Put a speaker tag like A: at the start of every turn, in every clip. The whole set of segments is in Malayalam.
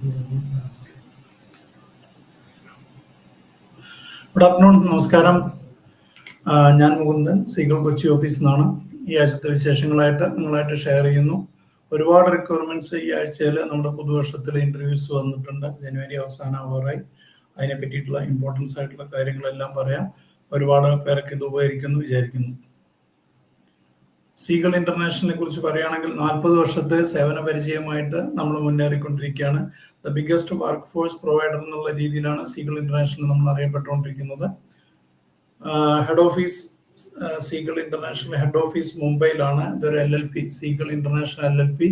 A: ഗുഡ് ആഫ്റ്റർനൂൺ നമസ്കാരം. ഞാൻ മുകുന്ദൻ സീഗൾ കൊച്ചി ഓഫീസിൽ നിന്നാണ് ഈ ആഴ്ചത്തെ വിശേഷങ്ങളായിട്ട് നിങ്ങളായിട്ട് ഷെയർ ചെയ്യുന്നു. ഒരുപാട് റിക്വയർമെന്റ്സ് ഈ ആഴ്ചയിൽ നമ്മുടെ പുതുവർഷത്തിലെ ഇന്റർവ്യൂസ് വന്നിട്ടുണ്ട്. ജനുവരി അവസാന ഓവറായി അതിനെ പറ്റിയിട്ടുള്ള ഇമ്പോർട്ടൻസ് ആയിട്ടുള്ള കാര്യങ്ങളെല്ലാം പറയാം. ഒരുപാട് പേരൊക്കെ ഇത് ഉപകരിക്കുന്നു വിചാരിക്കുന്നു. സീഗൾ ഇന്റർനാഷണലിനെ കുറിച്ച് പറയുകയാണെങ്കിൽ നാൽപ്പത് വർഷത്തെ സേവന പരിചയമായിട്ട് നമ്മൾ മുന്നേറിക്കൊണ്ടിരിക്കുകയാണ്. The biggest work force provider എന്നുള്ള രീതിയിലാണ് സീഗൾ ഇന്റർനാഷണൽ നമ്മൾ അറിയപ്പെട്ടുകൊണ്ടിരിക്കുന്നത്. Head office Seagull International head office മുംബൈയിലാണ്. ഇതൊരു L L P Seagull International L L P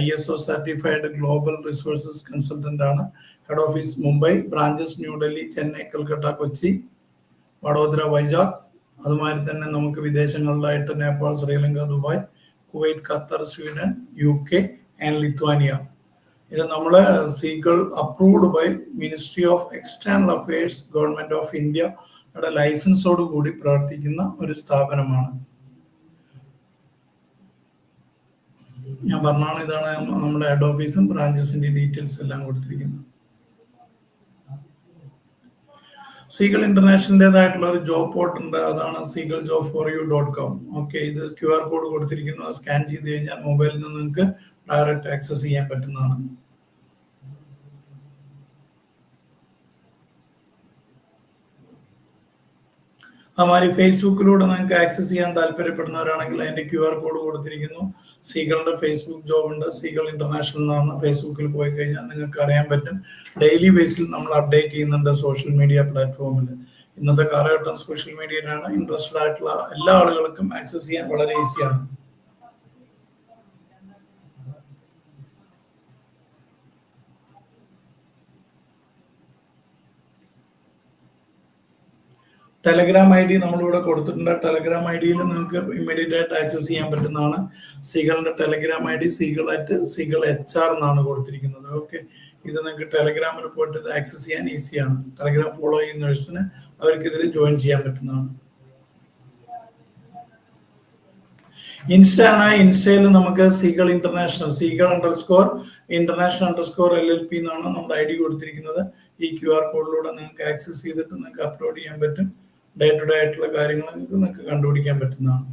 A: I S O certified global resources consultant ആണ്. Head office Mumbai branches New Delhi Chennai Calcutta Kochi Vadodara Vizag അതുമാതിരി തന്നെ നമുക്ക് വിദേശങ്ങളിലായിട്ട് Nepal Sri Lanka Dubai Kuwait Qatar Sweden U K and Lithuania. ഇത് നമ്മൾ Seagull approved by ministry of external affairs government of India ലൈസൻസോട് കൂടി പ്രവർത്തിക്കുന്ന ഒരു സ്ഥാപനമാണ്. ഞാൻ പറഞ്ഞാണ് ഇതാണ് നമ്മുടെ ഹെഡ് ഓഫീസും ബ്രാഞ്ചസിന്റെ ഡീറ്റെയിൽസ് എല്ലാം കൊടുത്തിരിക്കുന്നത്. സീഗൾ ഇന്റർനാഷണലിന്റെതായിട്ടുള്ള ഒരു ജോബ് പോർട്ട് ഉണ്ട്. അതാണ് Seagull job for you dot com okay ഇത് ക്യു ആർ കോഡ് കൊടുത്തിരിക്കുന്നു. സ്കാൻ ചെയ്ത് കഴിഞ്ഞാൽ മൊബൈലിൽ നിന്ന് നിങ്ങൾക്ക് ഡയറക്റ്റ് ആക്സസ് ചെയ്യാൻ പറ്റുന്നതാണ്. അതുമാതിരി ഫേസ്ബുക്കിലൂടെ നിങ്ങൾക്ക് ആക്സസ് ചെയ്യാൻ താല്പര്യപ്പെടുന്നവരാണെങ്കിൽ അതിന്റെ ക്യു ആർ കോഡ് കൊടുത്തിരിക്കുന്നു. സീഗളിന്റെ ഫേസ്ബുക്ക് ജോബ് ഉണ്ട്. സീഗൾ ഇന്റർനാഷണൽ എന്നാണ്. ഫേസ്ബുക്കിൽ പോയി കഴിഞ്ഞാൽ നിങ്ങൾക്ക് അറിയാൻ പറ്റും. ഡെയിലി ബേസിൽ നമ്മൾ അപ്ഡേറ്റ് ചെയ്യുന്നുണ്ട് സോഷ്യൽ മീഡിയ പ്ലാറ്റ്ഫോമിൽ ഇന്നത്തെ കാലഘട്ടം സോഷ്യൽ മീഡിയയിലാണ് ഇൻട്രസ്റ്റഡ് ആയിട്ടുള്ള എല്ലാ ആളുകൾക്കും ആക്സസ് ചെയ്യാൻ വളരെ ഈസിയാണ് ടെലഗ്രാം ഐ ഡി നമ്മളിവിടെ കൊടുത്തിട്ടുണ്ട്. ടെലഗ്രാം ഐ ഡിയിൽ നിങ്ങൾക്ക് ഇമ്മീഡിയറ്റ് ആയിട്ട് ആക്സസ് ചെയ്യാൻ പറ്റുന്നതാണ്. സീഗളിന്റെ Telegram I D Seagull at Seagull H R എന്നാണ് കൊടുത്തിരിക്കുന്നത്. ഓക്കെ ഇത് നിങ്ങൾക്ക് ടെലഗ്രാമിൽ പോയിട്ട് ഇത് ആക്സസ് ചെയ്യാൻ ഈസിയാണ് ടെലഗ്രാം ഫോളോ ചെയ്യുന്ന നഴ്സിന് അവർക്ക് ഇതിൽ ജോയിൻ ചെയ്യാൻ പറ്റുന്നതാണ്. ഇൻസ്റ്റ ആണ്. ഇൻസ്റ്റയിൽ നമുക്ക് Seagull International Seagull under score International under score L L P എന്നാണ് നമ്മുടെ ഐ ഡി കൊടുത്തിരിക്കുന്നത്. ഈ ക്യു ആർ കോഡിലൂടെ നിങ്ങൾക്ക് ആക്സസ് ചെയ്തിട്ട് നിങ്ങൾക്ക് അപ്ലോഡ് ചെയ്യാൻ പറ്റും. ഡേ ടു ഡേ ആയിട്ടുള്ള കാര്യങ്ങൾ നിങ്ങൾക്ക് കണ്ടുപിടിക്കാൻ പറ്റുന്നതാണ്.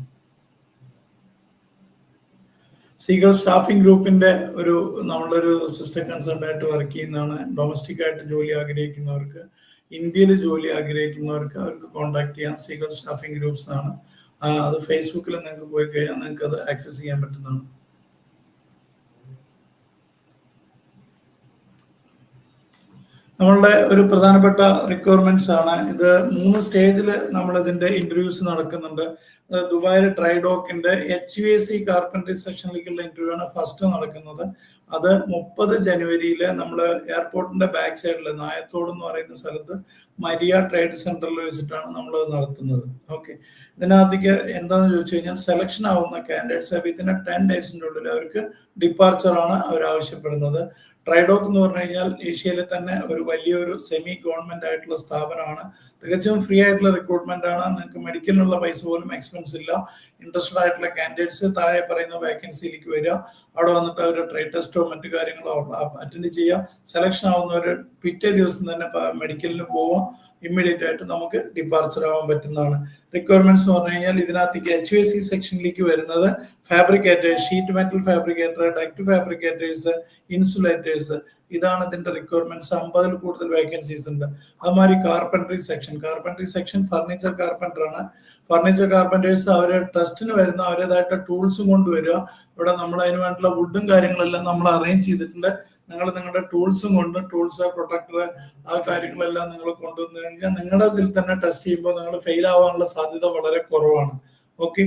A: സീഗൾ സ്റ്റാഫിംഗ് ഗ്രൂപ്പിന്റെ ഒരു നമ്മളൊരു സിസ്റ്റം കൺസൾട്ട് ആയിട്ട് വർക്ക് ചെയ്യുന്നതാണ്. ഡൊമസ്റ്റിക് ആയിട്ട് ജോലി ആഗ്രഹിക്കുന്നവർക്ക് ഇന്ത്യയിൽ ജോലി ആഗ്രഹിക്കുന്നവർക്ക് അവർക്ക് കോൺടാക്ട് ചെയ്യാം. സീഗൾ സ്റ്റാഫിംഗ് ഗ്രൂപ്പ്സ് ആണ്. അത് ഫേസ്ബുക്കിൽ നിങ്ങൾക്ക് പോയി കഴിഞ്ഞാൽ നിങ്ങൾക്ക് അത് ആക്സസ് ചെയ്യാൻ പറ്റുന്നതാണ്. നമ്മളുടെ ഒരു പ്രധാനപ്പെട്ട റിക്വയർമെന്റ്സ് ആണ്. ഇത് മൂന്ന് സ്റ്റേജിൽ നമ്മൾ ഇതിന്റെ ഇന്റർവ്യൂസ് നടക്കുന്നുണ്ട്. ദുബായിലെ ട്രൈഡോക്കിന്റെ H U S C carpentry സെക്ഷനിലേക്കുള്ള interview ആണ് ഫസ്റ്റ് നടക്കുന്നത്. അത് മുപ്പത് ജനുവരിയിൽ നമ്മൾ എയർപോർട്ടിന്റെ ബാക്ക് സൈഡിൽ നായത്തോട് എന്ന് പറയുന്ന സ്ഥലത്ത് മരിയ ട്രേഡ് സെന്ററിൽ വെച്ചിട്ടാണ് നമ്മൾ നടത്തുന്നത്. ഓക്കെ ഇതിനകത്തേക്ക് എന്താണെന്ന് ചോദിച്ചു കഴിഞ്ഞാൽ സെലക്ഷൻ ആവുന്ന കാൻഡിഡേറ്റ്സ് വിത്തിൻ ടെൻ ഡേയ്സിന്റെ ഉള്ളിൽ അവർക്ക് ഡിപ്പാർച്ചർ ആണ് അവർ ആവശ്യപ്പെടുന്നത് ട്രൈഡോക്ക് എന്ന് പറഞ്ഞു കഴിഞ്ഞാൽ ഏഷ്യയിലെ തന്നെ ഒരു വലിയൊരു സെമി ഗവൺമെന്റ് ആയിട്ടുള്ള സ്ഥാപനമാണ്. തികച്ചും ഫ്രീ ആയിട്ടുള്ള റിക്രൂട്ട്മെന്റ് ആണ്. നിങ്ങൾക്ക് മെഡിക്കലിനുള്ള പൈസ പോലും എക്സ്പെൻസ് ഇല്ല. ഇൻട്രസ്റ്റഡ് ആയിട്ടുള്ള കാൻഡിഡേറ്റ്സ് താഴെ പറയുന്ന വേക്കൻസിയിലേക്ക് വരിക. അവിടെ വന്നിട്ട് അവരുടെ ട്രേഡ് ടെസ്റ്റോ മറ്റു കാര്യങ്ങളോ അറ്റൻഡ് ചെയ്യുക. സെലക്ഷൻ ആവുന്നവർ പിറ്റേ ദിവസം തന്നെ മെഡിക്കലിന് പോവാം ഇമ്മീഡിയറ്റ് ആയിട്ട് നമുക്ക് ഡിപ്പാർച്ചർ ആവാൻ പറ്റുന്നതാണ്. റിക്വയർമെന്റ്സ് എന്ന് പറഞ്ഞു കഴിഞ്ഞാൽ ഇതിനകത്തേക്ക് എച്ച് വി സി സെക്ഷനിലേക്ക് വരുന്നത് fabricators sheet metal fabricator duct fabricators insulators ഇതാണ് ഇതിന്റെ റിക്വയർമെന്റ്സ് അമ്പതിൽ കൂടുതൽ വേക്കൻസീസ് ഉണ്ട്. അതുമാതിരി carpentry section carpentry section furniture carpenter ആണ്. ഫർണിച്ചർ കാർപ്പന്റേഴ്സ് അവരെ ട്രസ്റ്റിന് വരുന്ന അവരുടേതായിട്ട് ടൂൾസും കൊണ്ടുവരിക. ഇവിടെ നമ്മൾ അതിന് വേണ്ടിയുള്ള വുഡും കാര്യങ്ങളെല്ലാം നമ്മൾ അറേഞ്ച് ചെയ്തിട്ടുണ്ട്. നിങ്ങൾ നിങ്ങളുടെ ടൂൾസും കൊണ്ട് ടൂൾസ് പ്രൊട്ടക്ടർ ആ കാര്യങ്ങളെല്ലാം നിങ്ങൾ കൊണ്ടുവന്നു കഴിഞ്ഞാൽ നിങ്ങളുടെ ഇതിൽ തന്നെ ടെസ്റ്റ് ചെയ്യുമ്പോൾ നിങ്ങൾ ഫെയിൽ ആവാനുള്ള സാധ്യത വളരെ കുറവാണ്. ഓക്കെ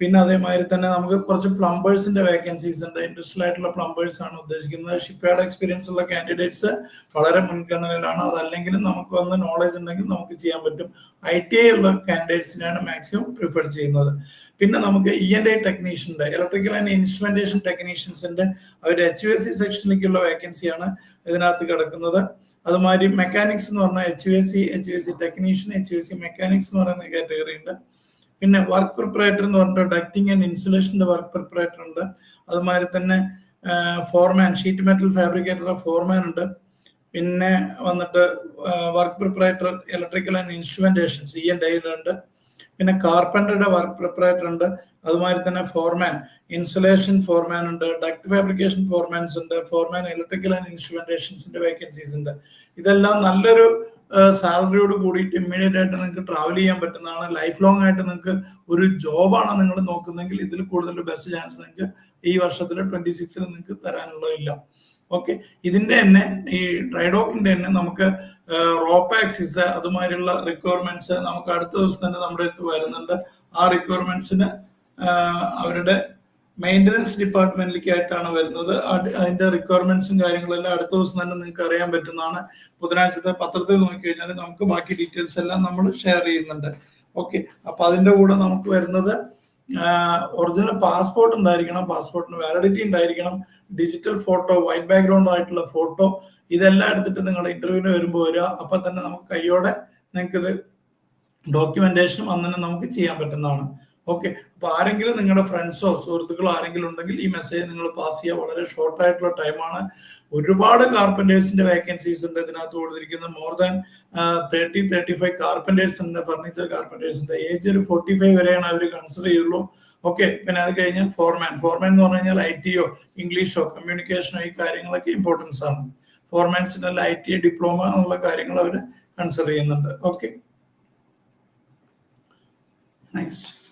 A: പിന്നെ അതേമാതിരി തന്നെ നമുക്ക് കുറച്ച് പ്ലംബേഴ്സിന്റെ വേക്കൻസീസ് ഉണ്ട്. ഇൻഡസ്ട്രിയൽ ആയിട്ടുള്ള പ്ലംബേഴ്സ് ആണ് ഉദ്ദേശിക്കുന്നത്. ഷിപ്പ്യാർഡ് എക്സ്പീരിയൻസ് ഉള്ള കാൻഡിഡേറ്റ്സ് വളരെ മുൻഗണനയിലാണ്. അതല്ലെങ്കിലും നമുക്ക് വന്ന് നോളജ് ഉണ്ടെങ്കിൽ നമുക്ക് ചെയ്യാൻ പറ്റും. ഐ ടി ഐ ഉള്ള കാൻഡിഡേറ്റ്സിനെയാണ് മാക്സിമം പ്രിഫർ ചെയ്യുന്നത്. പിന്നെ നമുക്ക് ഇ എൻ ഐ ടെക്നീഷ്യന്റെ ഇലക്ട്രിക്കൽ ആൻഡ് ഇൻസ്ട്രുമെന്റേഷൻ ടെക്നീഷ്യൻസിന്റെ അവർ എച്ച് യു എസ് സി സെക്ഷനിലേക്കുള്ള വേക്കൻസിയാണ് ഇതിനകത്ത് കിടക്കുന്നത്. അതുമാതിരി മെക്കാനിക്സ് എന്ന് പറഞ്ഞാൽ H U S C H U S C technician H U S C mechanics എന്ന് പറയുന്ന കാറ്റഗറി ഉണ്ട്. പിന്നെ വർക്ക് പ്രിപ്പറേറ്റർ എന്ന് പറഞ്ഞിട്ട് ഡക്റ്റിംഗ് ആൻഡ് ഇൻസുലേഷന്റെ വർക്ക് പ്രിപ്പറേറ്റർ ഉണ്ട്. അതുമാതിരി തന്നെ ഫോർമാൻ ഷീറ്റ് മെറ്റൽ ഫാബ്രിക്കേറ്ററുടെ ഫോർമാൻ ഉണ്ട്. പിന്നെ വന്നിട്ട് work preparator electrical and instrumentation C N ഉണ്ട്. പിന്നെ കാർപ്പന്ററുടെ വർക്ക് പ്രിപ്പറേറ്റർ ഉണ്ട്. അതുമാതിരി തന്നെ ഫോർമാൻ ഇൻസുലേഷൻ ഫോർമാൻ ഉണ്ട് ഡക്ട് ഫാബ്രിക്കേഷൻ ഫോർമാൻസ് ഉണ്ട് ഫോർമാൻ ഇലക്ട്രിക്കൽ ആൻഡ് ഇൻസ്ട്രുമെന്റേഷൻസിന്റെ വേക്കൻസീസ് ഉണ്ട്. ഇതെല്ലാം നല്ലൊരു സാലറിയോട് കൂടി ഇമ്മീഡിയറ്റ് ആയിട്ട് നിങ്ങൾക്ക് ട്രാവൽ ചെയ്യാൻ പറ്റുന്നതാണ്. ലൈഫ് ലോങ് ആയിട്ട് നിങ്ങൾക്ക് ഒരു ജോബാണ് നിങ്ങൾ നോക്കുന്നതെങ്കിൽ ഇതിൽ കൂടുതൽ ബെസ്റ്റ് ചാൻസ് നിങ്ങൾക്ക് ഈ വർഷത്തിൽ ട്വന്റി സിക്സിൽ നിങ്ങൾക്ക് തരാനുള്ളതില്ല. ഓക്കെ ഇതിന്റെ തന്നെ ഈ ട്രൈഡോക്കിന്റെ തന്നെ നമുക്ക് റോപ്പാക്സിസ് അതുമാതിരിയുള്ള റിക്വയർമെന്റ്സ് നമുക്ക് അടുത്ത ദിവസം തന്നെ നമ്മുടെ അടുത്ത് വരുന്നുണ്ട്. ആ റിക്വയർമെന്റ്സിന് അവരുടെ മെയിന്റനൻസ് ഡിപ്പാർട്ട്മെന്റിലേക്കായിട്ടാണ് വരുന്നത്. അതിന്റെ റിക്വയർമെന്റ്സും കാര്യങ്ങളെല്ലാം അടുത്ത ദിവസം തന്നെ നിങ്ങൾക്ക് അറിയാൻ പറ്റുന്നതാണ്. ബുധനാഴ്ചത്തെ പത്രത്തിൽ നോക്കിക്കഴിഞ്ഞാൽ നമുക്ക് ബാക്കി ഡീറ്റെയിൽസ് എല്ലാം നമ്മൾ ഷെയർ ചെയ്യുന്നുണ്ട്. ഓക്കെ അപ്പൊ അതിന്റെ കൂടെ നമുക്ക് വരുന്നത് ഒറിജിനൽ പാസ്പോർട്ട് ഉണ്ടായിരിക്കണം. പാസ്പോർട്ടിന് വാലിഡിറ്റി ഉണ്ടായിരിക്കണം. ഡിജിറ്റൽ ഫോട്ടോ വൈറ്റ് ബാക്ക്ഗ്രൗണ്ട് ആയിട്ടുള്ള ഫോട്ടോ ഇതെല്ലാം എടുത്തിട്ട് നിങ്ങൾ ഇന്റർവ്യൂവിന് വരുമ്പോൾ വരിക. അപ്പൊ തന്നെ നമുക്ക് കൈയോടെ നിങ്ങൾക്ക് ഇത് ഡോക്യുമെന്റേഷനും അന്ന് തന്നെ നമുക്ക് ചെയ്യാൻ പറ്റുന്നതാണ്. ഓക്കെ അപ്പൊ ആരെങ്കിലും നിങ്ങളുടെ ഫ്രണ്ട്സോ സുഹൃത്തുക്കളോ ആരെങ്കിലും ഉണ്ടെങ്കിൽ ഈ മെസ്സേജ് നിങ്ങൾ പാസ് ചെയ്യുക വളരെ ഷോർട്ട് ആയിട്ടുള്ള ടൈമാണ് ഒരുപാട് കാർപ്പന്റേഴ്സിന്റെ വേക്കൻസീസ് ഉണ്ട്. ഇതിനകത്ത് കൊടുത്തിരിക്കുന്നത് more than thirty thirty five carpenters ഉണ്ട്. ഫർണിച്ചർ കാർപ്പന്റേഴ്സിന്റെ ഏജ് ഒരു ഫോർട്ടി ഫൈവ് വരെയാണ് അവർ കൺസിഡർ ചെയ്യുള്ളൂ. ഓക്കെ പിന്നെ അത് കഴിഞ്ഞാൽ ഫോർമാൻ ഫോർമാൻ എന്ന് പറഞ്ഞു കഴിഞ്ഞാൽ ഐ ടിയോ ഇംഗ്ലീഷോ കമ്മ്യൂണിക്കേഷനോ ഈ കാര്യങ്ങളൊക്കെ ഇമ്പോർട്ടൻസ് ആണ്. ഫോർമാൻസിനുള്ള ഐ ടി ഡിപ്ലോമ എന്നുള്ള കാര്യങ്ങൾ അവർ കൺസിഡർ ചെയ്യുന്നുണ്ട്. ഓക്കെ നെക്സ്റ്റ്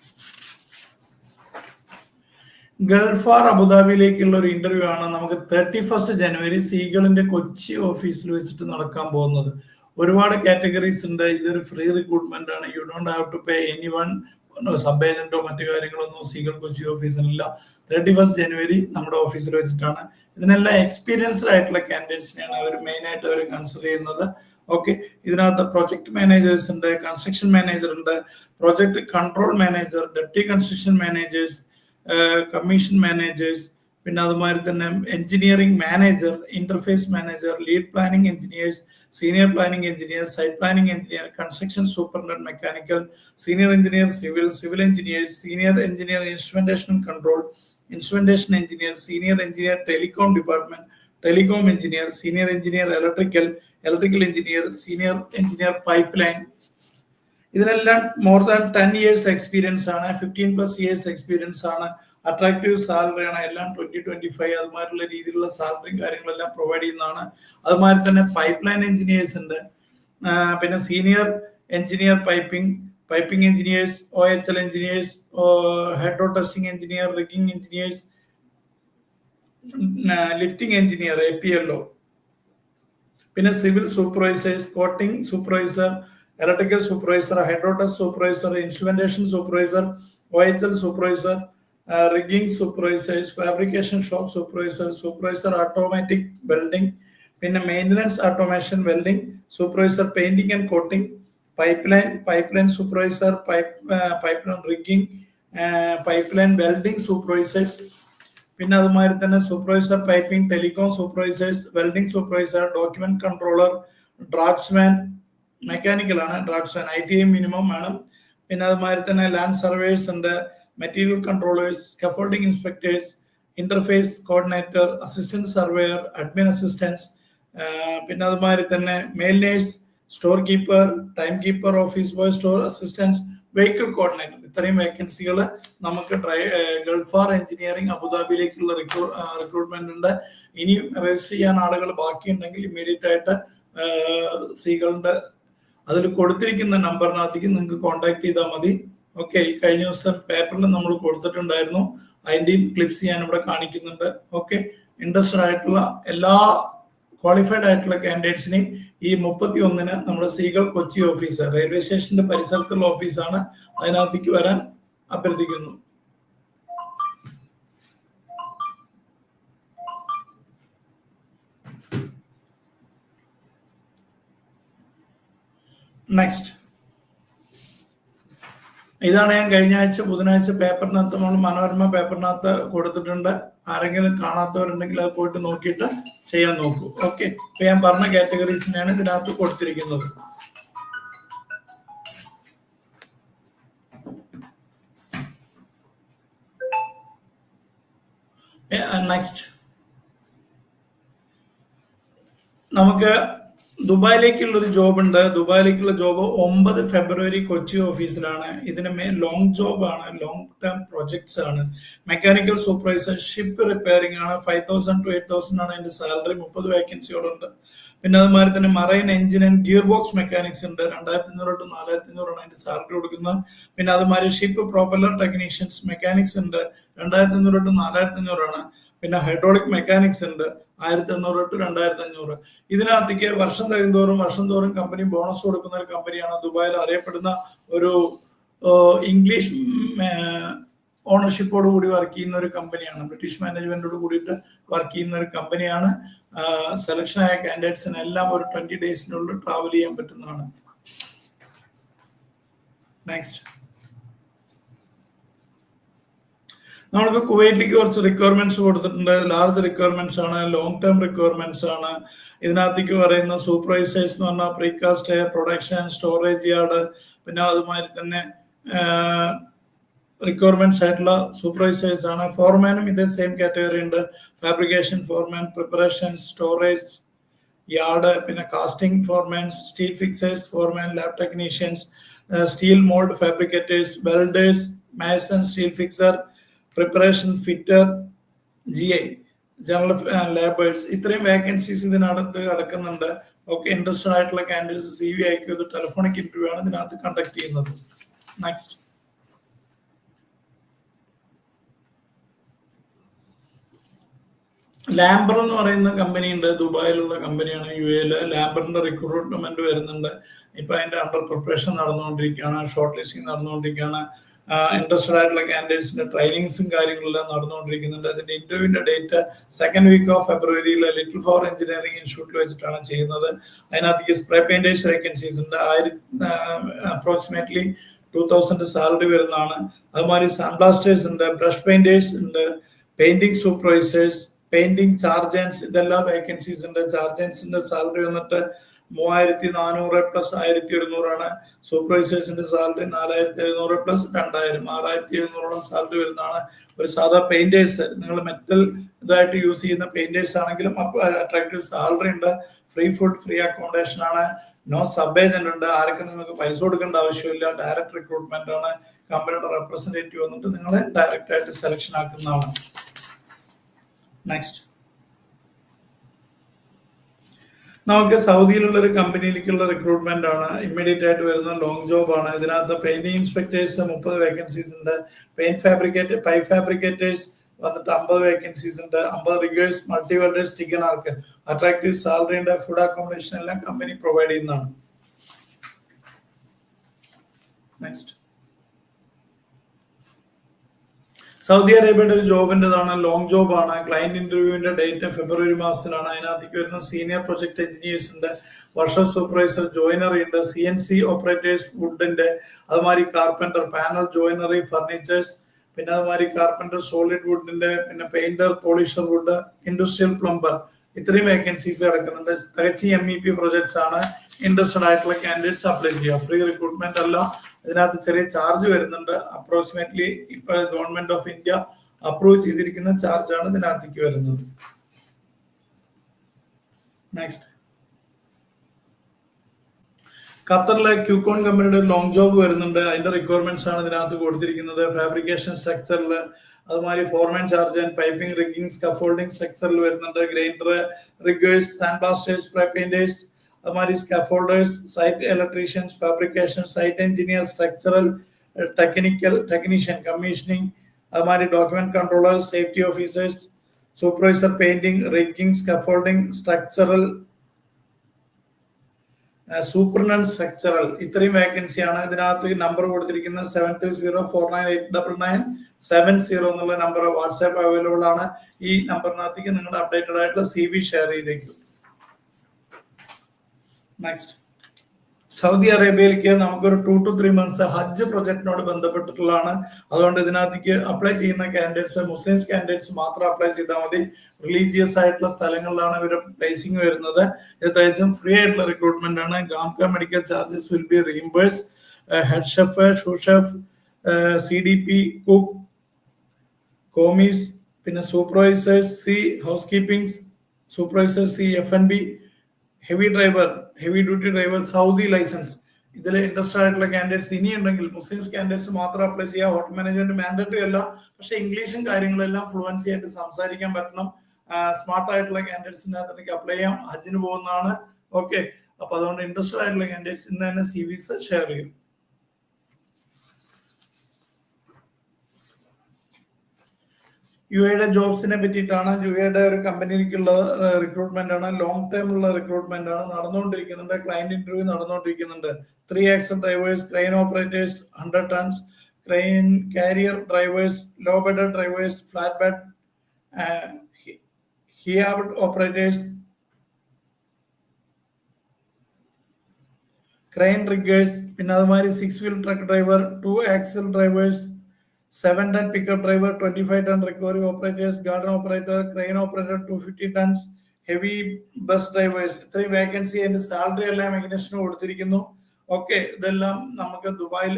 A: ഗൾഫാർ അബുദാബിയിലേക്കുള്ള ഒരു ഇന്റർവ്യൂ ആണ് നമുക്ക് തേർട്ടി ഫസ്റ്റ് ജനുവരി സീഗളിന്റെ കൊച്ചി ഓഫീസിൽ വെച്ചിട്ട് നടക്കാൻ പോകുന്നത്. ഒരുപാട് കാറ്റഗറീസ് ഉണ്ട്. ഇതൊരു ഫ്രീ റിക്രൂട്ട്മെന്റ് ആണ്. You don't have to pay any one sub ഏജന്റോ മറ്റു കാര്യങ്ങളൊന്നും സീഗൾ കൊച്ചി ഓഫീസിലില്ല തേർട്ടി ഫസ്റ്റ് ജനുവരി നമ്മുടെ ഓഫീസിൽ വെച്ചിട്ടാണ്. ഇതിനെല്ലാം എക്സ്പീരിയൻസ്ഡ് ആയിട്ടുള്ള കാൻഡിഡേറ്റ്സിനെയാണ് അവർ മെയിൻ ആയിട്ട് അവർ കൺസിഡർ ചെയ്യുന്നത്. ഓക്കെ ഇതിനകത്ത് പ്രൊജക്ട് മാനേജേഴ്സ് ഉണ്ട് കൺസ്ട്രക്ഷൻ മാനേജർ ഉണ്ട് project control manager deputy construction managers commission managers പിന്നെ അതുമാതിരി തന്നെ engineering manager interface manager lead planning engineers senior planning engineer site planning engineer construction superintendent mechanical senior engineer civil civil engineers senior engineer instrumentation control instrumentation engineer senior engineer telecom department telecom engineer senior engineer electrical electrical engineer senior engineer pipe line ഇതിനെല്ലാം more than ten years experience ആണ്. ഫിഫ്റ്റീൻ പ്ലസ് ഇയേഴ്സ് എക്സ്പീരിയൻസ് ആണ്. അട്രാക്റ്റീവ് സാലറി ആണ്. എല്ലാം ട്വന്റി ട്വന്റി ഫൈവ് അതുമാതിരിയുള്ള രീതിയിലുള്ള സാലറിയും കാര്യങ്ങളെല്ലാം പ്രൊവൈഡ് ചെയ്യുന്നതാണ്. അതുമാതിരി തന്നെ പൈപ്പ് ലൈൻ എഞ്ചിനീയേഴ്സ് ഉണ്ട് പിന്നെ senior engineer piping piping engineers O H L engineers hydro testing engineer rigging engineers lifting engineer A P L O പിന്നെ civil supervisors coating supervisor electrical supervisor hydrotest supervisor instrumentation supervisor O H L supervisor rigging supervisors fabrication shop supervisor supervisor automatic welding പിന്നെ maintenance automation welding supervisor painting and coating pipe line pipe line supervisor pipe pipe line rigging pipe line welding supervisors പിന്നെ അതുമാതിരി തന്നെ supervisor piping telecom supervisors welding supervisor document controller draftsman mechanical ആണ്. Draftsman I T I minimum വേണം പിന്നെ അതുമാതിരി തന്നെ ലാൻഡ് സർവേഴ്സ് ഉണ്ട്. Material controllers scaffolding inspectors interface coordinator assistant surveyor admin assistants പിന്നെ അതുമാതിരി തന്നെ male nurse store keeper time keeper office boy store assistants vehicle coordinator ഇത്രയും വേക്കൻസികൾ നമുക്ക് ട്രൈ ഗൾഫാർ എഞ്ചിനീയറിംഗ് അബുദാബിയിലേക്കുള്ള റിക്രൂ റിക്രൂട്ട്മെന്റ് ഉണ്ട്. ഇനി രജിസ്റ്റർ ചെയ്യാൻ ആളുകൾ ബാക്കിയുണ്ടെങ്കിൽ ഇമ്മീഡിയറ്റ് ആയിട്ട് സീകളുടെ അതിൽ കൊടുത്തിരിക്കുന്ന നമ്പറിനകത്തേക്ക് നിങ്ങൾക്ക് കോൺടാക്ട് ചെയ്താൽ മതി. ഓക്കെ ഈ കഴിഞ്ഞ ദിവസം പേപ്പറിൽ നമ്മൾ കൊടുത്തിട്ടുണ്ടായിരുന്നു. അതിന്റെയും ക്ലിപ്സ് ഞാൻ ഇവിടെ കാണിക്കുന്നുണ്ട്. ഓക്കെ ഇൻട്രസ്റ്റഡ് ആയിട്ടുള്ള എല്ലാ ക്വാളിഫൈഡ് ആയിട്ടുള്ള കാൻഡിഡേറ്റ്സിനെയും ഈ മുപ്പത്തി ഒന്നിന് നമ്മുടെ സീഗൾ കൊച്ചി ഓഫീസ് റെയിൽവേ സ്റ്റേഷന്റെ പരിസരത്തുള്ള ഓഫീസാണ് അതിനകത്തേക്ക് വരാൻ അഭ്യർത്ഥിക്കുന്നു. നെക്സ്റ്റ് ഇതാണ് ഞാൻ കഴിഞ്ഞ ആഴ്ച ബുധനാഴ്ച പേപ്പറിനകത്ത് നമ്മൾ മനോരമ പേപ്പറിനകത്ത് കൊടുത്തിട്ടുണ്ട്. ആരെങ്കിലും കാണാത്തവരുണ്ടെങ്കിൽ അത് പോയിട്ട് നോക്കിയിട്ട് ചെയ്യാൻ നോക്കൂ. ഓക്കെ ഇപ്പൊ ഞാൻ പറഞ്ഞ കാറ്റഗറീസിനെയാണ് ഇതിനകത്ത് കൊടുത്തിരിക്കുന്നത്. നെക്സ്റ്റ് നമുക്ക് ദുബായിലേക്കുള്ള ഒരു ജോബ് ഉണ്ട് ദുബായിലേക്കുള്ള ജോബ് ഒമ്പത് ഫെബ്രുവരി കൊച്ചി ഓഫീസിലാണ്. ഇതിന് മേ ലോങ് ജോബ് ആണ്. ലോങ് ടേം പ്രൊജക്ട്സ് ആണ്. മെക്കാനിക്കൽ സൂപ്പർവൈസർ ഷിപ്പ് റിപ്പയറിംഗ് ആണ്. Five thousand to eight thousand ആണ് അതിന്റെ സാലറി മുപ്പത് വേക്കൻസിയോടുണ്ട് പിന്നെ അതുമാതിരി തന്നെ marine engine and gear box mechanics ഉണ്ട്. രണ്ടായിരത്തി അഞ്ഞൂറ് ടു നാലായിരത്തി അഞ്ഞൂറാണ് അതിന്റെ സാലറി കൊടുക്കുന്നത്. പിന്നെ അതുമാതിരി ഷിപ്പ് പ്രോപ്പലർ ടെക്നീഷ്യൻസ് മെക്കാനിക്സ് ഉണ്ട്. രണ്ടായിരത്തി അഞ്ഞൂറ് ടു നാലായിരത്തി അഞ്ഞൂറാണ് പിന്നെ ഹൈഡ്രോളിക് മെക്കാനിക്സ് ഉണ്ട്. ആയിരത്തി എണ്ണൂറ് തൊട്ട് രണ്ടായിരത്തി അഞ്ഞൂറ് ഇതിനകത്തേക്ക് വർഷം കഴിയുന്തോറും വർഷം തോറും കമ്പനി ബോണസ് കൊടുക്കുന്ന ഒരു കമ്പനിയാണ് ദുബായിൽ അറിയപ്പെടുന്ന ഒരു ഇംഗ്ലീഷ് ഓണർഷിപ്പോട് കൂടി വർക്ക് ചെയ്യുന്ന ഒരു കമ്പനിയാണ് ബ്രിട്ടീഷ് മാനേജ്മെന്റോട് കൂടിയിട്ട് വർക്ക് ചെയ്യുന്ന ഒരു കമ്പനിയാണ് സെലക്ഷൻ ആയ കാൻഡിഡേറ്റ്സിന് എല്ലാം ഒരു ട്വന്റി ഡേയ്സിനുള്ളിൽ ട്രാവൽ ചെയ്യാൻ പറ്റുന്നതാണ്. നെക്സ്റ്റ് നമ്മൾക്ക് കുവൈറ്റിലേക്ക് കുറച്ച് റിക്വയർമെന്റ്സ് കൊടുത്തിട്ടുണ്ട്. ലാർജ് റിക്വയർമെന്റ്സ് ആണ് ലോങ് ടേം റിക്വയർമെന്റ്സ് ആണ്. ഇതിനകത്തേക്ക് പറയുന്ന സൂപ്പർവൈസേഴ്സ് എന്ന് പറഞ്ഞാൽ പ്രീകാസ്റ്റ് പ്രൊഡക്ഷൻ സ്റ്റോറേജ് യാർഡ് പിന്നെ അതുമാതിരി തന്നെ റിക്വയർമെന്റ്സ് ആയിട്ടുള്ള സൂപ്പർവൈസേഴ്സ് ആണ്. ഫോർമാനും ഇതേ സെയിം കാറ്റഗറി ഉണ്ട്. Fabrication foreman preparation storage yard പിന്നെ casting foremans steel fixers foreman lab technicians steel mould fabricators welders mason steel fixer preparation fitter G I general labours ഇത്രയും വേക്കൻസീസ് ഇതിനകത്ത് കിടക്കുന്നുണ്ട്. ഒക്കെ ഇൻട്രസ്റ്റഡ് ആയിട്ടുള്ള കാൻഡിഡേറ്റ്സ് സി വി അയക്കും ഇത് ടെലിഫോണിക് ഇന്റർവ്യൂ ആണ് ഇതിനകത്ത് കണ്ടക്ട് ചെയ്യുന്നത്. നെക്സ്റ്റ് ലാംബർ എന്ന് പറയുന്ന കമ്പനി ഉണ്ട്. ദുബായിലുള്ള കമ്പനിയാണ് യു എയിൽ ലാംബറിന്റെ റിക്രൂട്ട്മെന്റ് വരുന്നുണ്ട്. ഇപ്പൊ അതിന്റെ അണ്ടർ പ്രിപ്പറേഷൻ നടന്നുകൊണ്ടിരിക്കുകയാണ്. ഷോർട്ട് ലിസ്റ്റിംഗ് നടന്നുകൊണ്ടിരിക്കുകയാണ്. ഇൻട്രസ്റ്റഡ് ആയിട്ടുള്ള കാൻഡിഡേറ്റ്സിന്റെ ട്രെയിനിങ്സും കാര്യങ്ങളെല്ലാം നടന്നുകൊണ്ടിരിക്കുന്നുണ്ട്. അതിന്റെ ഇന്റർവ്യൂവിന്റെ ഡേറ്റ് സെക്കൻഡ് വീക്ക് ഓഫ് ഫെബ്രുവരിയിൽ ലിറ്റിൽ ഫോർ എഞ്ചിനീയറിംഗ് ഇൻസ്റ്റിറ്റ്യൂട്ടിൽ വെച്ചിട്ടാണ് ചെയ്യുന്നത്. അതിനകത്തേക്ക് സ്പ്രേ പെയിന്റേഴ്സ് വേക്കൻസീസ് ഉണ്ട്. അപ്രോക്സിമേറ്റ്ലി ടൂ തൗസൻഡ് സാലറി വരുന്നതാണ്. അതുമാതിരി സൺബ്ലാസ്റ്റേഴ്സ് ഉണ്ട് ബ്രഷ് പെയിന്റേഴ്സ് ഉണ്ട് പെയിന്റിംഗ് സൂപ്പർവൈസേഴ്സ് പെയിന്റിംഗ് ചാർജൻസ് ഇതെല്ലാം വേക്കൻസീസ് ഉണ്ട്. ചാർജൻസിന്റെ സാലറി വന്നിട്ട് മൂവായിരത്തി നാനൂറ് പ്ലസ് ആയിരത്തി ഒരുന്നൂറാണ് സൂപ്പർവൈസേഴ്സിന്റെ സാലറി നാലായിരത്തി എഴുന്നൂറ് പ്ലസ് രണ്ടായിരം. ആറായിരത്തി എഴുന്നൂറോളം സാലറി വരുന്നതാണ്. ഒരു സാധാ പെയിന്റേഴ്സ് നിങ്ങൾ മെറ്റൽ ഇതായിട്ട് യൂസ് ചെയ്യുന്ന പെയിന്റേഴ്സ് ആണെങ്കിലും അട്രാക്റ്റീവ് സാലറി ഉണ്ട്. ഫ്രീ ഫുഡ് ഫ്രീ അക്കോമഡേഷൻ ആണ്. നോ സബ് ഏജന്റ് ഉണ്ട്. ആർക്കും നിങ്ങൾക്ക് പൈസ കൊടുക്കേണ്ട ആവശ്യമില്ല. ഡയറക്റ്റ് റിക്രൂട്ട്മെന്റ് ആണ്. കമ്പനിയുടെ റെപ്രസെന്റേറ്റീവ് വന്നിട്ട് നിങ്ങളെ ഡയറക്റ്റ് ആയിട്ട് സെലക്ഷൻ ആക്കുന്നതാണ്. നെക്സ്റ്റ് നമുക്ക് സൗദിയിലുള്ള ഒരു കമ്പനിയിലേക്കുള്ള റിക്രൂട്ട്മെന്റ് ആണ്. ഇമ്മീഡിയറ്റ് ആയിട്ട് വരുന്ന ലോങ് ജോബ് ആണ്. ഇതിനകത്ത് പെയിന്റിംഗ് ഇൻസ്പെക്ടേഴ്സ് മുപ്പത് വേക്കൻസീസ് ഉണ്ട്. പെയിന്റ് ഫാബ്രിക്കേറ്റ് പൈപ്പ് ഫാബ്രിക്കേറ്റേഴ്സ് വന്നിട്ട് അമ്പത് വേക്കൻസീസ് ഉണ്ട്. അമ്പത് റിഗേഴ്സ് മൾട്ടി വെൽഡേഴ്സ് ടിക്കൻ ആർക്ക് അട്രാക്റ്റീവ് സാലറി ഉണ്ട്. ഫുഡ് അക്കോമഡേഷൻ എല്ലാം കമ്പനി പ്രൊവൈഡ് ചെയ്യുന്നതാണ്. നെക്സ്റ്റ് സൗദി അറേബ്യയുടെ ഒരു ജോബിന്റെതാണ് ലോങ് ജോബ് ആണ്. ക്ലയന്റ് ഇന്റർവ്യൂവിന്റെ ഡേറ്റ് ഫെബ്രുവരി മാസത്തിലാണ്. അതിനകത്തേക്ക് വരുന്ന സീനിയർ പ്രൊജക്ട് എഞ്ചിനീയേഴ്സ് ഉണ്ട്. വർഷ സൂപ്പർവൈസർ ജോയിനറി ഉണ്ട്. സി എൻ സി ഓപ്പറേറ്റേഴ്സ് വുഡിന്റെ അതുമാതിരി കാർപ്പന്റർ പാനൽ ജോയിനറി ഫർണിച്ചേഴ്സ് പിന്നെ അതുമാതിരി കാർപ്പന്റർ സോളിഡ് വുഡിന്റെ പിന്നെ painter polisher wood industrial plumber ഇത്രയും വേക്കൻസീസ് കിടക്കുന്നുണ്ട്. തികച്ചും എം ഇ പി പ്രൊജക്ട്സ് ആണ്. ഇൻട്രസ്റ്റഡ് ആയിട്ടുള്ള കാൻഡിഡേറ്റ്സ് അപ്ലൈ ചെയ്യുക. ഫ്രീ റിക്രൂട്ട്മെന്റ് അല്ല. ഇതിനകത്ത് ചെറിയ ചാർജ് വരുന്നുണ്ട്. അപ്രോക്സിമേറ്റ്ലി ഇപ്പോൾ ഗവൺമെന്റ് ഓഫ് ഇന്ത്യ അപ്രൂവ് ചെയ്തിരിക്കുന്ന ചാർജാണ് ഇതിനകത്തേക്ക് വരുന്നത്. നെക്സ്റ്റ് ഖത്തറിലെ ക്യൂക്കോൺ കമ്പനിയുടെ ലോങ് ജോബ് വരുന്നുണ്ട്. അതിന്റെ റിക്വയർമെന്റ്സ് ആണ് ഇതിനകത്ത് കൊടുത്തിരിക്കുന്നത്. ഫാബ്രിക്കേഷൻ സ്ട്രക്ചറിൽ അതുമാതിരി foreman charge and piping rigging scaffolding സ്ട്രക്ചറിൽ വരുന്നുണ്ട്. Grinder riggers sand blasters spray അതുമാതിരി scaffolders site electricians fabrication site engineer structural technical technician commissioning അതുമാതിരി document controller safety officers supervisor painting rigging scaffolding structural സൂപ്പർനൺ structural ഇത്രയും വേക്കൻസിയാണ് ഇതിനകത്ത് നമ്പർ കൊടുത്തിരിക്കുന്നത് seven three zero four nine eight double nine seven zero എന്നുള്ള നമ്പർ വാട്സാപ്പ് അവൈലബിൾ ആണ്. ഈ നമ്പറിനകത്തേക്ക് നിങ്ങളുടെ അപ്ഡേറ്റഡ് ആയിട്ടുള്ള സി വി ഷെയർ ചെയ്തേക്കും. നെക്സ്റ്റ് സൗദി അറേബ്യയിലേക്ക് നമുക്കൊരു ടു ടു ത്രീ മന്ത്സ് ഹജ്ജ് പ്രൊജക്ടിനോട് ബന്ധപ്പെട്ടിട്ടുള്ളതാണ്. അതുകൊണ്ട് ഇതിനകത്തേക്ക് അപ്ലൈ ചെയ്യുന്ന കാൻഡിഡേറ്റ്സ് മുസ്ലിംസ് കാൻഡിഡേറ്റ്സ് മാത്രം അപ്ലൈ ചെയ്താൽ മതി. റിലീജിയസ് ആയിട്ടുള്ള സ്ഥലങ്ങളിലാണ് ഇവർ പ്ലേസിംഗ് വരുന്നത്. ഇത് തികച്ചും ഫ്രീ ആയിട്ടുള്ള റിക്രൂട്ട്മെന്റ് ആണ്. ഗാംക medical charges will be reimburse head chef sous chef C D P cook commis പിന്നെ supervisors C house keepings supervisors C F N B heavy driver heavy duty driver Saudi licence ഇതിൽ ഇൻട്രസ്റ്റ് ആയിട്ടുള്ള കാൻഡിഡേറ്റ്സ് ഇനിയുണ്ടെങ്കിൽ മുസ്ലിംസ് കാൻഡിഡേറ്റ്സ് മാത്രം അപ്ലൈ ചെയ്യുക. ഹോട്ടൽ മാനേജ്മെന്റ് മാൻഡേറ്ററി അല്ല. പക്ഷെ ഇംഗ്ലീഷും കാര്യങ്ങളെല്ലാം ഫ്ലുവൻസി ആയിട്ട് സംസാരിക്കാൻ പറ്റണം. സ്മാർട്ട് ആയിട്ടുള്ള കാൻഡിഡേറ്റ്സിനകത്തേക്ക് അപ്ലൈ ചെയ്യാം. ഹജ്ജിന് പോകുന്നതാണ്. ഓക്കെ അപ്പൊ അതുകൊണ്ട് ഇൻട്രസ്റ്റഡ് ആയിട്ടുള്ള കാൻഡിഡേറ്റ്സ് ഇന്ന് തന്നെ സി വിസ് ഷെയർ ചെയ്യും. യു എയുടെ ജോബ്സിനെ പറ്റിയിട്ടാണ് യു എയുടെ ഒരു കമ്പനിക്കുള്ള റിക്രൂട്ട്മെന്റ് ആണ് ലോങ് ടേം ഉള്ള റിക്രൂട്ട്മെന്റ് ആണ് നടന്നുകൊണ്ടിരിക്കുന്നുണ്ട്. ക്ലയന്റ് ഇന്റർവ്യൂ നടന്നുകൊണ്ടിരിക്കുന്നുണ്ട് three axle drivers crane operators hundred tons crane carrier drivers low bedder drivers flat bed hiab operators crane riggers പിന്നെ അതുമാതിരി six wheel truck driver two axle drivers seven ton pickup driver twenty five ton recovery operators garden operator crane operator two fifty tons heavy bus drivers ഇത്രയും വേക്കൻസി അതിന്റെ സാലറി എല്ലാം എഗ്നേഷന് കൊടുത്തിരിക്കുന്നു. ഓക്കെ ഇതെല്ലാം നമുക്ക് ദുബായിൽ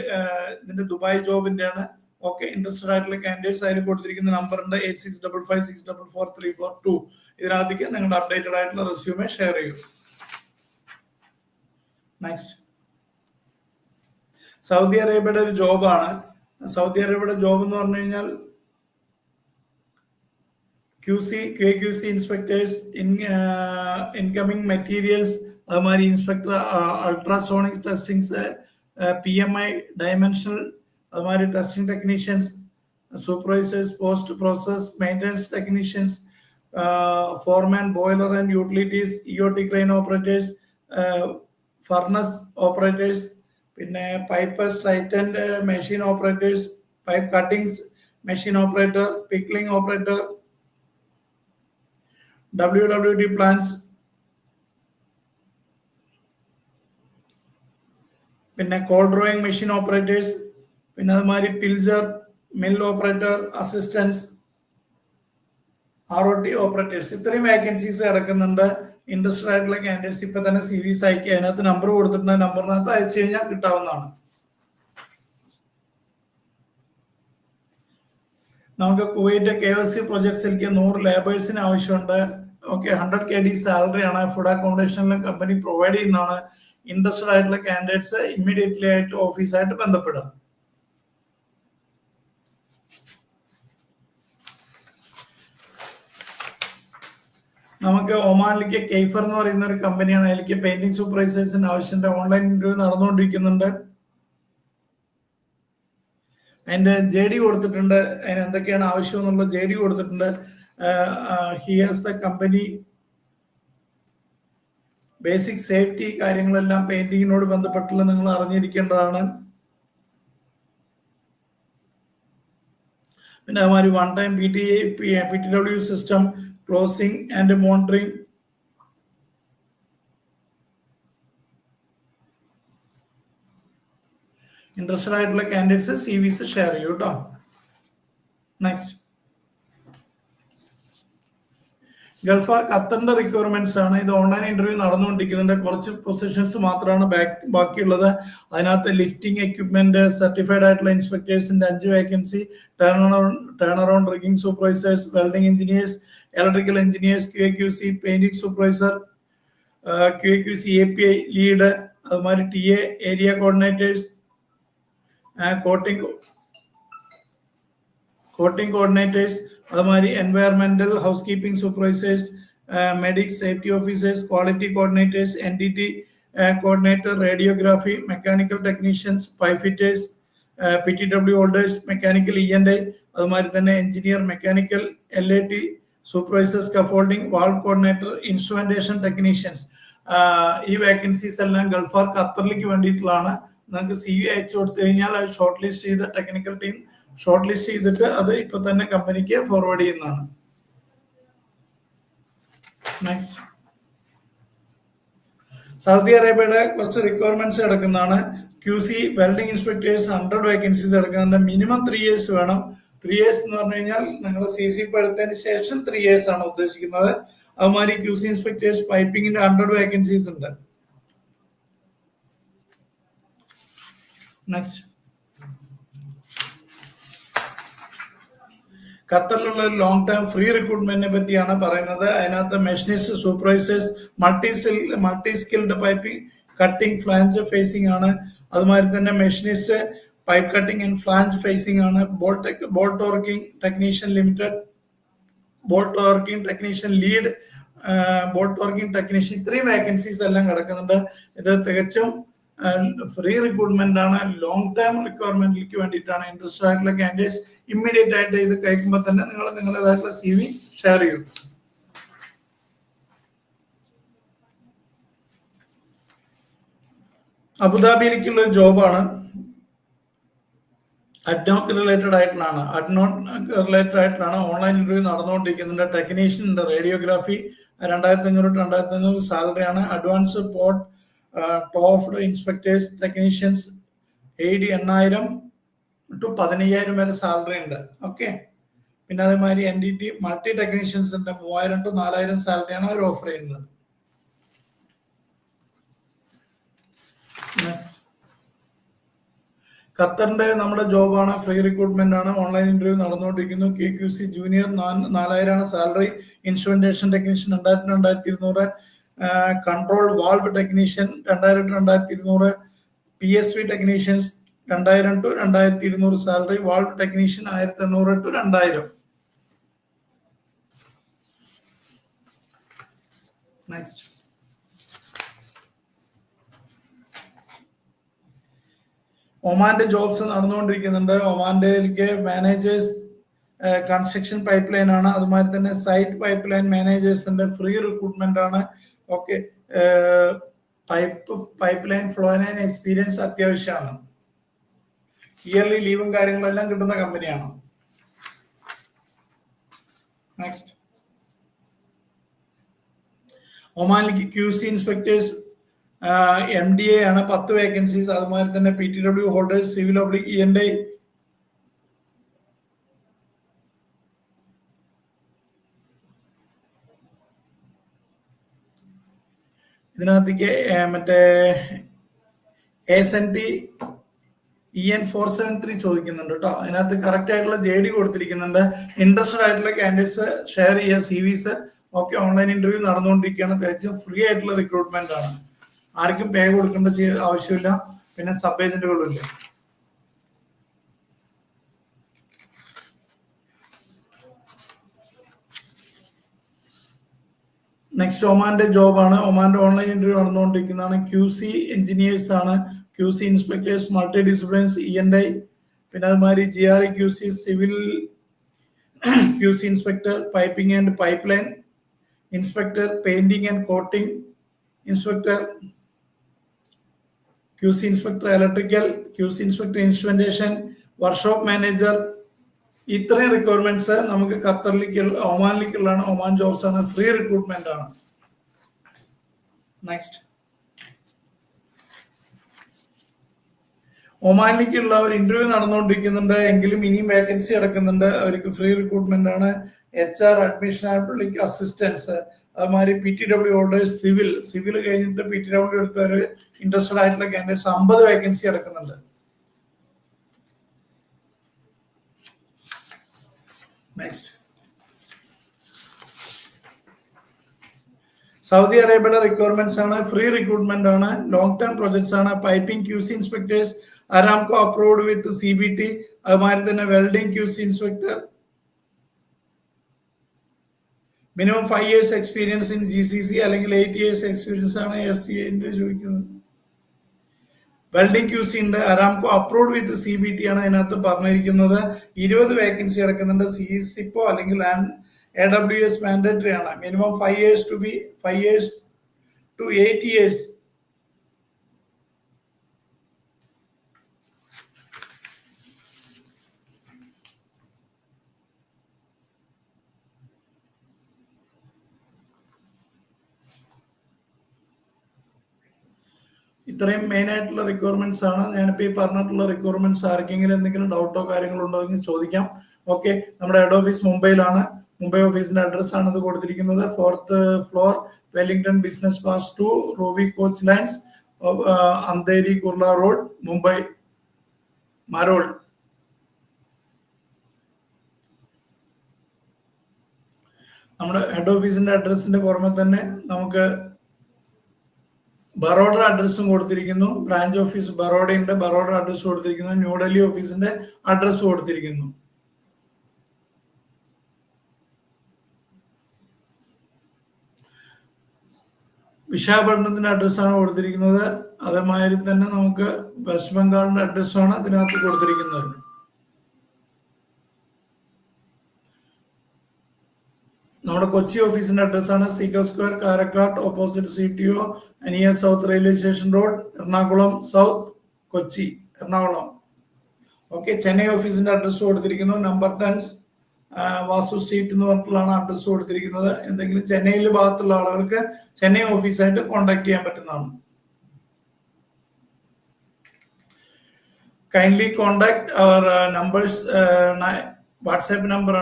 A: ഇതിന്റെ ദുബായ് ജോബിന്റെ ആണ് ഓക്കെ ഇൻട്രസ്റ്റഡ് ആയിട്ടുള്ള കാൻഡിഡേറ്റ്സ് അതിൽ കൊടുത്തിരിക്കുന്ന ഉണ്ട് eight six double five six double four three four two ഇതിനകത്തേക്ക് നിങ്ങളുടെ അപ്ഡേറ്റഡ് ആയിട്ടുള്ള റെസ്യൂമെ ഷെയർ ചെയ്യും. നെക്സ്റ്റ് സൗദി അറേബ്യയുടെ ഒരു ജോബാണ്. സൗദി അറേബ്യയുടെ ജോബ് എന്ന് പറഞ്ഞു കഴിഞ്ഞാൽ Q C K Q C inspectors in incoming materials അതുമാതിരി inspector ultrasonic testings P M I dimensional അതുമാതിരി testing technicians supervisors post process maintenance technicians foreman boiler and utilities E O T crane operators furnace operators പിന്നെ pipe straightened machine operators pipe cuttings machine operator pickling operator W W D plans പിന്നെ കോൾ ഡ്രോയിങ് മെഷീൻ ഓപ്പറേറ്റേഴ്സ് പിന്നെ അതുമാതിരി pilger mill operator assistants R O T operators ഇത്രയും വേക്കൻസീസ് കിടക്കുന്നുണ്ട്. ഇൻട്രസ്റ്റഡ് ആയിട്ടുള്ള കാൻഡിഡേറ്റ്സ് ഇപ്പൊ തന്നെ സി വി അയക്കുക അതിനകത്ത് നമ്പർ കൊടുത്തിട്ടുണ്ട്. നമ്പറിനകത്ത് അയച്ചു കഴിഞ്ഞാൽ കിട്ടാവുന്നതാണ്. നമുക്ക് കുവൈറ്റ് കെ എസ് സി പ്രൊജക്ട്സിലേക്ക് നൂറ് ലേബേഴ്സിന് ആവശ്യമുണ്ട്. Okay hundred K D salary ആണ്. ഫുഡ് അക്കോമഡേഷനിലും കമ്പനി പ്രൊവൈഡ് ചെയ്യുന്നതാണ്. ഇൻട്രസ്റ്റഡ് ആയിട്ടുള്ള കാൻഡിഡേറ്റ്സ് ഇമ്മീഡിയറ്റ്ലി ആയിട്ട് ഓഫീസായിട്ട് ബന്ധപ്പെടുക. നമുക്ക് ഒമാനിലേക്ക് കെയ്ഫർ എന്ന് പറയുന്ന ഒരു കമ്പനിയാണ്. അതിലേക്ക് പെയിന്റിംഗ് സൂപ്പർവൈസേഴ്സിന് ആവശ്യമുണ്ട് ഓൺലൈൻ ഇന്റർവ്യൂ നടന്നുകൊണ്ടിരിക്കുന്നുണ്ട്. അതിന്റെ ജെ ഡി കൊടുത്തിട്ടുണ്ട്. അതിന് എന്തൊക്കെയാണ് ആവശ്യം എന്നുള്ള ജെ ഡി കൊടുത്തിട്ടുണ്ട്. Here's the company basic safety കാര്യങ്ങളെല്ലാം പെയിന്റിങ്ങിനോട് ബന്ധപ്പെട്ടുള്ള നിങ്ങൾ അറിഞ്ഞിരിക്കേണ്ടതാണ്. പിന്നെ അതുമാതിരി one time P T P T W system closing and monitoring. Interested ആയിട്ടുള്ള കാൻഡിഡേറ്റ്സ് സി വിസ് ഷെയർ ചെയ്യൂ കേട്ടോ നെക്സ്റ്റ് ഗൾഫാർ ഖത്തറിന്റെ റിക്വയർമെന്റ്സ് ആണ്. ഇത് ഓൺലൈൻ ഇന്റർവ്യൂ നടന്നുകൊണ്ടിരിക്കുന്നുണ്ട് കുറച്ച് പൊസിഷൻസ് മാത്രമാണ് ബാക്കിയുള്ളത്. അതിനകത്ത് ലിഫ്റ്റിംഗ് എക്യുപ്മെന്റ് സർട്ടിഫൈഡ് ആയിട്ടുള്ള ഇൻസ്പെക്ടേഴ്സിന്റെ അഞ്ച് vacancy turn turn around rigging supervisors welding engineers electrical engineers Q A Q C painting supervisor Q A Q C A P I lead അതുമാതിരി T A area coordinators coating coating coordinators അതുമാതിരി environmental house keeping supervisors medic safety officers quality coordinators N D T coordinator radiography mechanical technicians pipefitters P T W holders mechanical E N I അതുമാതിരി തന്നെ engineer mechanical L A T supervisor scaffolding wall coordinator instrumentation technicians ഈ വേക്കൻസീസ് എല്ലാം ഗൾഫാർ ഖത്തറിലേക്ക് വേണ്ടിയിട്ടുള്ളതാണ്. നിങ്ങൾക്ക് സി വി അയച്ചു കൊടുത്തു കഴിഞ്ഞാൽ അത് ഷോർട്ട് ലിസ്റ്റ് ചെയ്ത ടെക്നിക്കൽ ടീം ഷോർട്ട് ലിസ്റ്റ് ചെയ്തിട്ട് അത് ഇപ്പൊ തന്നെ കമ്പനിക്ക് ഫോർവേഡ് ചെയ്യുന്നതാണ്. നെക്സ്റ്റ് സൗദി അറേബ്യയുടെ കുറച്ച് റിക്വയർമെന്റ്സ് കിടക്കുന്നതാണ്. Q C welding inspectors hundred vacancies കിടക്കുന്നുണ്ട് മിനിമം ത്രീ ഇയേഴ്സ് വേണം. ത്രീ ഇയേഴ്സ് എന്ന് പറഞ്ഞു കഴിഞ്ഞാൽ നിങ്ങൾ സി സി എടുത്തതിന് ശേഷം ത്രീ ഇയേഴ്സ് ആണ് ഉദ്ദേശിക്കുന്നത്. അതുമാതിരി ക്യു സി ഇൻസ്പെക്ടേഴ്സ് പൈപ്പിങ്ങിന്റെ ഹൺഡ്രഡ് വേക്കൻസീസ് ഉണ്ട്. നെക്സ്റ്റ് ഖത്തറിലുള്ള ലോങ് ടേം ഫ്രീ റിക്രൂട്ട്മെന്റിനെ പറ്റിയാണ് പറയുന്നത്. അതിനകത്ത് machinist supervisors multi multi skilled piping cutting flange facing ആണ്. അതുമാതിരി തന്നെ machinist pipe cutting and flange facing ആണ്. Bolt bolt working technician limited bolt working technician lead bolt working technician ഇത്രയും വേക്കൻസീസ് എല്ലാം കിടക്കുന്നുണ്ട്. ഇത് തികച്ചും ഫ്രീ റിക്രൂട്ട്മെന്റ് ആണ്. ലോങ് ടേം റിക്വയർമെന്റിലേക്ക് വേണ്ടിയിട്ടാണ് ഇൻട്രസ്റ്റഡ് ആയിട്ടുള്ള കാൻഡിഡേറ്റ്സ് ഇമ്മീഡിയറ്റ് ആയിട്ട് ഇത് കഴിക്കുമ്പോൾ തന്നെ നിങ്ങൾ നിങ്ങളുടേതായിട്ടുള്ള സി വി ഷെയർ ചെയ്യും. അബുദാബിയിലേക്കുള്ള ഒരു ജോബാണ് അഡ്നോക്ക് റിലേറ്റഡ് ആയിട്ടാണ് അഡ്നോക്ക് റിലേറ്റഡ് ആയിട്ടാണ് ഓൺലൈൻ ഇന്റർവ്യൂ നടന്നുകൊണ്ടിരിക്കുന്നത് ടെക്നീഷ്യൻ ഉണ്ട് റേഡിയോഗ്രാഫി രണ്ടായിരത്തി അഞ്ഞൂറ് രണ്ടായിരത്തി അഞ്ഞൂറ് സാലറിയാണ്. Advance port TOFD inspectors technicians A D എണ്ണായിരം ടു പതിനയ്യായിരം വരെ സാലറി ഉണ്ട്. ഓക്കെ? പിന്നെ അതേമാതിരി എൻ ഡി ടി മൾട്ടി ടെക്നീഷ്യൻസിന്റെ മൂവായിരം ടു നാലായിരം സാലറിയാണ് അവർ ഓഫർ ചെയ്യുന്നത്. ഖത്തറിന്റെ നമ്മുടെ ജോബാണ് ഫ്രീ റിക്രൂട്ട്മെന്റ് ആണ് ഓൺലൈൻ ഇന്റർവ്യൂ നടന്നുകൊണ്ടിരിക്കുന്നു. കെ ക്യു സി ജൂനിയർ നാലായിരമാണ് സാലറി. ഇൻസ്ട്രുമെന്റേഷൻ ടെക്നീഷ്യൻ രണ്ടായിരത്തി രണ്ടായിരത്തി ഇരുന്നൂറ് കൺട്രോൾ വാൾവ് ടെക്നീഷ്യൻ രണ്ടായിരം ടു രണ്ടായിരത്തി ഇരുന്നൂറ് പി എസ് വി ടെക്നീഷ്യൻസ് രണ്ടായിരം ടു രണ്ടായിരത്തി ഇരുന്നൂറ് സാലറി വാൾവ് ടെക്നീഷ്യൻ ആയിരത്തി എണ്ണൂറ് ടു രണ്ടായിരം. നെക്സ്റ്റ് ഒമാന്റെ ജോബ്സ് നടന്നുകൊണ്ടിരിക്കുന്നുണ്ട്. ഒമാന്റെയിലേക്ക് മാനേജേഴ്സ് കൺസ്ട്രക്ഷൻ പൈപ്പ് ലൈൻ ആണ്. അതുമാതിരി തന്നെ സൈറ്റ് പൈപ്പ് ലൈൻ മാനേജേഴ്സിന്റെ ഫ്രീ റിക്രൂട്ട്മെന്റ് ആണ്. Okay pipe pipeline flow line experience അത്യാവശ്യമാണ്. ഇയർലി ലീവും കാര്യങ്ങളെല്ലാം കിട്ടുന്ന കമ്പനിയാണ് next ഒമാനിലേക്ക് Q C inspectors M D A ആണ് പത്ത് വേക്കൻസീസ് അതുമാതിരി തന്നെ P T W holders civil oblique E N D ഇതിനകത്തേക്ക് മറ്റേ S N T E N four seven three ചോദിക്കുന്നുണ്ട് കേട്ടോ. അതിനകത്ത് കറക്റ്റ് ആയിട്ടുള്ള ജെ ഡി കൊടുത്തിരിക്കുന്നുണ്ട്. ഇൻട്രസ്റ്റഡ് ആയിട്ടുള്ള കാൻഡിഡേറ്റ്സ് ഷെയർ ചെയ്യുക സി വിസ് ഒക്കെ ഓൺലൈൻ ഇന്റർവ്യൂ നടന്നുകൊണ്ടിരിക്കുകയാണ്. തികച്ചും ഫ്രീ ആയിട്ടുള്ള റിക്രൂട്ട്മെന്റ് ആണ്. ആർക്കും പേ കൊടുക്കേണ്ട ആവശ്യമില്ല. പിന്നെ സബ് ഏജന്റുകളും ഇല്ല നെക്സ്റ്റ് ഒമാന്റെ ജോബാണ്. ഒമാന്റെ ഓൺലൈൻ ഇന്റർവ്യൂ നടന്നുകൊണ്ടിരിക്കുന്നതാണ്. ക്യു സി എഞ്ചിനീയേഴ്സ് ആണ്. Q C inspectors multi disciplines E N I പിന്നെ അതുമാതിരി G R Q C civil Q C inspector piping and pipeline inspector painting and coating inspector Q C inspector electrical Q C inspector instrumentation workshop manager ഇത്രയും റിക്വയർമെന്റ്സ് നമുക്ക് ഖത്തറിലേക്ക് ഒമാനിലേക്കുള്ളതാണ്. ഒമാൻ ജോബ്സ് ആണ്. ഫ്രീ റിക്രൂട്ട്മെന്റ് ആണ്. നെക്സ്റ്റ് ഒമാനിലേക്കുള്ള ഒരു ഇന്റർവ്യൂ നടന്നുകൊണ്ടിരിക്കുന്നുണ്ട്. എങ്കിലും ഇനിയും വേക്കൻസി കിടക്കുന്നുണ്ട്. അവർക്ക് ഫ്രീ റിക്രൂട്ട്മെന്റ് ആണ്. എച്ച് ആർ അഡ്മിഷൻ അസിസ്റ്റൻസ് അതുമാതിരി P T W holders civil civil കഴിഞ്ഞിട്ട് പി ടി ഡബ്ല്യു എടുത്തവർ ഇൻട്രസ്റ്റഡ് ആയിട്ടുള്ള കാൻഡിഡേറ്റ്സ് അമ്പത് വേക്കൻസി അടക്കുന്നുണ്ട് നെക്സ്റ്റ് സൗദി അറേബ്യയുടെ റിക്വയർമെന്റ്സ് ആണ് ഫ്രീ റിക്രൂട്ട്മെന്റ് ആണ് ലോങ് ടേം പ്രോജക്ട്സ് ആണ് piping QC inspectors Aramco approved with C B T അതുമാതിരി തന്നെ welding QC inspector minimum five years experience in G C C അല്ലെങ്കിൽ എയ്റ്റ് ഇയേഴ്സ് എക്സ്പീരിയൻസ് ആണ് എഫ് സി എന്റെ ചോദിക്കുന്നത്. വെൽഡിംഗ് ക്യൂസി ഉണ്ട്. Aramco approve with C B T ആണ് അതിനകത്ത് പറഞ്ഞിരിക്കുന്നത്. ഇരുപത് വേക്കൻസി കിടക്കുന്നുണ്ട്. സി സിപ്പോ അല്ലെങ്കിൽ എ ഡബ്ല്യു എസ് മാൻഡേറ്ററി ആണ്. Minimum five years to B five years to eight years ഇത്രയും മെയിൻ ആയിട്ടുള്ള റിക്വയർമെന്റ്സ് ആണ്. ഞാനിപ്പോൾ ഈ പറഞ്ഞിട്ടുള്ള റിക്വയർമെന്റ്സ് ആർക്കെങ്കിലും എന്തെങ്കിലും ഡൗട്ടോ കാര്യങ്ങളോ ഉണ്ടോ എന്ന് ചോദിക്കാം. ഓക്കെ നമ്മുടെ ഹെഡ് ഓഫീസ് മുംബൈയിലാണ്. മുംബൈ ഓഫീസിന്റെ അഡ്രസ് ആണ് ഇത് കൊടുത്തിരിക്കുന്നത്. Fourth floor Wellington business pass two Ruby coach lands Andheri Kurla road Mumbai Marol നമ്മുടെ ഹെഡ് ഓഫീസിന്റെ അഡ്രസ്സിന്റെ പുറമെ തന്നെ നമുക്ക് ബറോഡ അഡ്രസ്സും കൊടുത്തിരിക്കുന്നു. Branch office ബറോഡയുണ്ട്. ബറോഡ അഡ്രസ് കൊടുത്തിരിക്കുന്നു. ന്യൂഡൽഹി ഓഫീസിന്റെ അഡ്രസ് കൊടുത്തിരിക്കുന്നു. വിശാഖപട്ടണത്തിന്റെ അഡ്രസ്സാണ് കൊടുത്തിരിക്കുന്നത്. അതേമാതിരി തന്നെ നമുക്ക് വെസ്റ്റ് ബംഗാളിന്റെ അഡ്രസ്സാണ് അതിനകത്ത് കൊടുത്തിരിക്കുന്നത്. നമ്മുടെ കൊച്ചി ഓഫീസിന്റെ അഡ്രസ്സാണ് seeker square Karakkat opposite C T O അനിയ south railway station road Ernakulam south Kochi Ernakulam. Okay Chennai ഓഫീസിന്റെ അഡ്രസ്സ് കൊടുത്തിരിക്കുന്നു. നമ്പർ ടെൻ വാസു സ്ട്രീറ്റ് എന്ന് പറഞ്ഞിട്ടുള്ളതാണ് അഡ്രസ്സ് കൊടുത്തിരിക്കുന്നത്. എന്തെങ്കിലും ചെന്നൈയിൽ ഭാഗത്തുള്ള ആളുകൾക്ക് ചെന്നൈ ഓഫീസായിട്ട് കോൺടാക്ട് ചെയ്യാൻ പറ്റുന്നതാണ്. കൈൻഡ്ലി കോണ്ടാക്ട് അവർ നമ്പേഴ്സ് വാട്സാപ്പ് നമ്പർ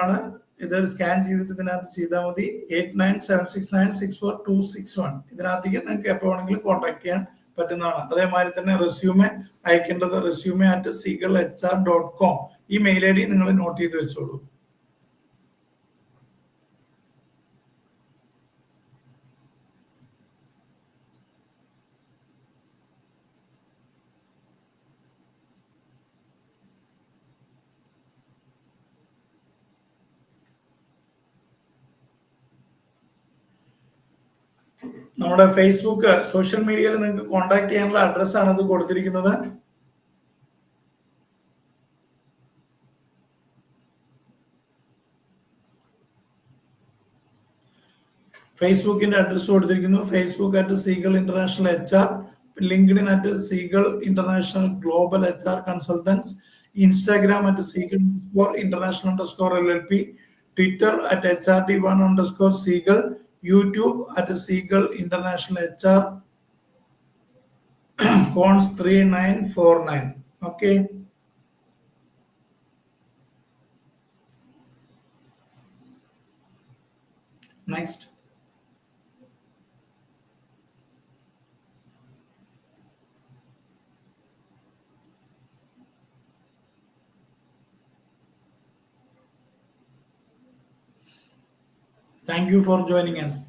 A: ആണ് ഇത് സ്കാൻ ചെയ്തിട്ട് ഇതിനകത്ത് ചെയ്താൽ മതി. Eight nine seven six nine six four two six one ഇതിനകത്തേക്ക് നിങ്ങൾക്ക് എപ്പോൾ വേണമെങ്കിലും കോൺടാക്ട് ചെയ്യാൻ പറ്റുന്നതാണ്. അതേമാതിരി തന്നെ resume അയക്കേണ്ടത് resume at Seagull H R dot com email I D നിങ്ങൾ നോട്ട് ചെയ്ത് വെച്ചോളൂ. നമ്മുടെ ഫേസ്ബുക്ക് സോഷ്യൽ മീഡിയയിൽ നിങ്ങൾക്ക് കോൺടാക്ട് ചെയ്യാനുള്ള അഡ്രസ്സാണ് അത് കൊടുത്തിരിക്കുന്നത്. ഫേസ്ബുക്കിന്റെ അഡ്രസ് കൊടുത്തിരിക്കുന്നു. Facebook at Seagull international H R LinkedIn at Seagull international global H R consultants Instagram at Seagull score international underscore L L P Twitter at H R T one underscore Seagull YouTube at Seagull international H R cons three nine four nine okay next Thank you for joining us.